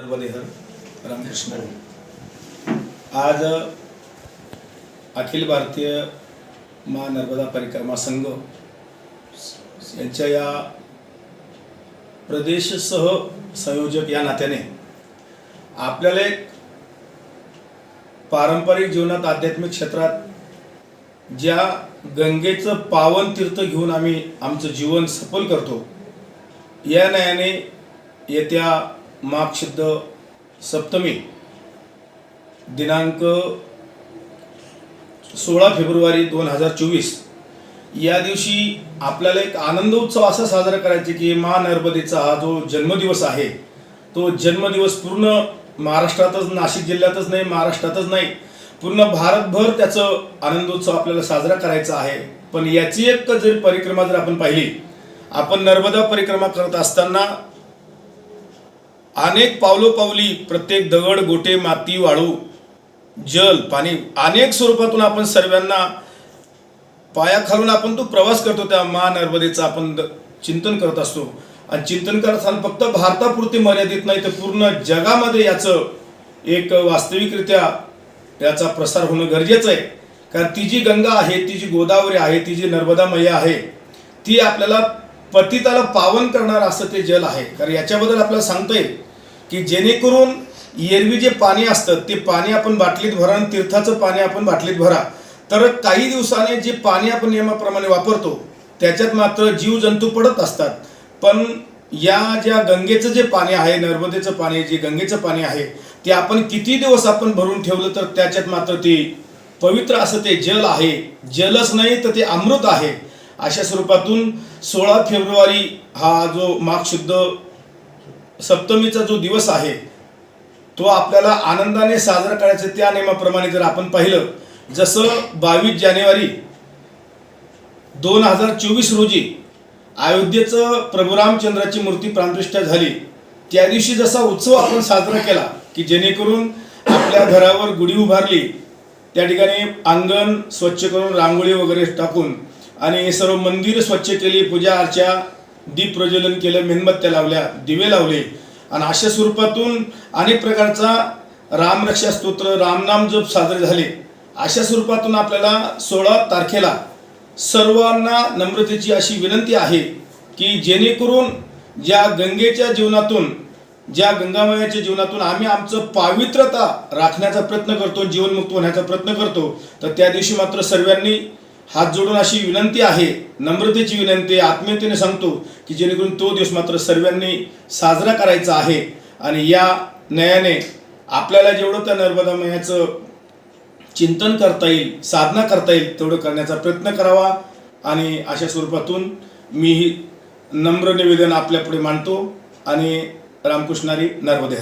रामकृष्ण आज अखिल भारतीय मा नर्मदा परिक्रमा संघ यांच्या या प्रदेशसह संयोजक या नात्याने आपल्याला एक पारंपरिक जीवनात आध्यात्मिक क्षेत्रात ज्या गंगेचं पावन तीर्थ घेऊन आम्ही आमचं जीवन सफल करतो या न्यायाने येत्या माघ शुद्ध सप्तमी दिनांक सोळा फेब्रुवारी दोन हजार चोवीस. या दिवशी आपल्याला एक आनंद उत्सव असा साजरा करायचा की मा नर्मदेचा हा जो जन्मदिवस आहे तो जन्मदिवस पूर्ण महाराष्ट्रातच नाशिक जिल्ह्यातच नाही महाराष्ट्रातच नाही पूर्ण भारतभर त्याचं आनंदोत्सव आपल्याला साजरा करायचा आहे. पण याची एक जर परिक्रमा जर आपण पाहिली आपण नर्मदा परिक्रमा करत असताना अनेक पावलोपावली प्रत्येक दगड गोटे माती वाळू जल पाणी अनेक स्वरूपातून आपण सर्वांना पायाखालून आपण तो प्रवास करतो त्या मा नर्मदेचा आपण द- चिंतन करत असतो. आणि चिंतन करत असताना फक्त भारतापुरती मर्यादित नाही तर पूर्ण जगामध्ये याचं एक वास्तविकरित्या याचा प्रसार होणं गरजेचं आहे. कारण ती जी गंगा आहे ती जी गोदावरी आहे ती जी नर्मदा मैया आहे ती आपल्याला पतिताला पावन करणार असं ते जल आहे. कारण याच्याबद्दल आपल्याला सांगता येईल की जेणेकरून एरवी जे पाणी असतं ते पाणी आपण बाटलीत भरा आणि तीर्थाचं पाणी आपण बाटलीत भरा. तर काही दिवसाने जे पाणी आपण नियमाप्रमाणे वापरतो त्याच्यात मात्र जीवजंतू पडत असतात. पण या ज्या गंगेचं जे पाणी आहे नर्मदेचं पाणी जे गंगेचं पाणी आहे ते आपण किती दिवस आपण भरून ठेवलं तर त्याच्यात मात्र ते पवित्र असं ते जल आहे. जलच नाही तर ते अमृत आहे. अशा स्वरूपातून सोळा फेब्रुवारी हा जो माघ शुद्ध सप्तमीचा जो दिवस आहे तो आपल्याला आनंदाने साजरा करायचा त्या नियमाप्रमाणे जर आपण पाहिलं जसं बावीस जानेवारी दोन हजार चोवीस रोजी अयोध्येचं प्रभू रामचंद्राची मूर्ती प्राणप्रतिष्ठा झाली. त्या दिवशी जसा उत्सव आपण साजरा केला की जेणेकरून आपल्या घरावर गुढी उभारली त्या ठिकाणी अंगण स्वच्छ करून रांगोळी वगैरे टाकून आणि सर्व मंदिर स्वच्छ केली पूजा अर्चा दीप प्रज्वलन केलं मेणबत्त्या लावल्या दिवे लावले. आणि अशा स्वरूपातून अनेक प्रकारचा रामरक्षा स्तोत्र रामनाम जप साजरे झाले. अशा स्वरूपातून आपल्याला सोळा तारखेला सर्वांना नम्रतेची अशी विनंती आहे की जेणेकरून ज्या गंगेच्या जीवनातून ज्या गंगामयाच्या जीवनातून आम्ही आमचं पावित्रता राखण्याचा प्रयत्न करतो जीवनमुक्त होण्याचा प्रयत्न करतो तर त्या दिवशी मात्र सर्वांनी हात जोडून अशी विनंती आहे नम्रतेची विनंती आत्मीयतेने सांगतो की जेणेकरून तो दिवस मात्र सर्वांनी साजरा करायचा आहे आणि या न्यायाने आपल्याला जेवढं त्या नर्मदा मयाचं चिंतन करता येईल साधना करता येईल तेवढं करण्याचा प्रयत्न करावा आणि अशा स्वरूपातून मी ही नम्र निवेदन आपल्यापुढे मांडतो आणि रामकृष्णारी नर्मदे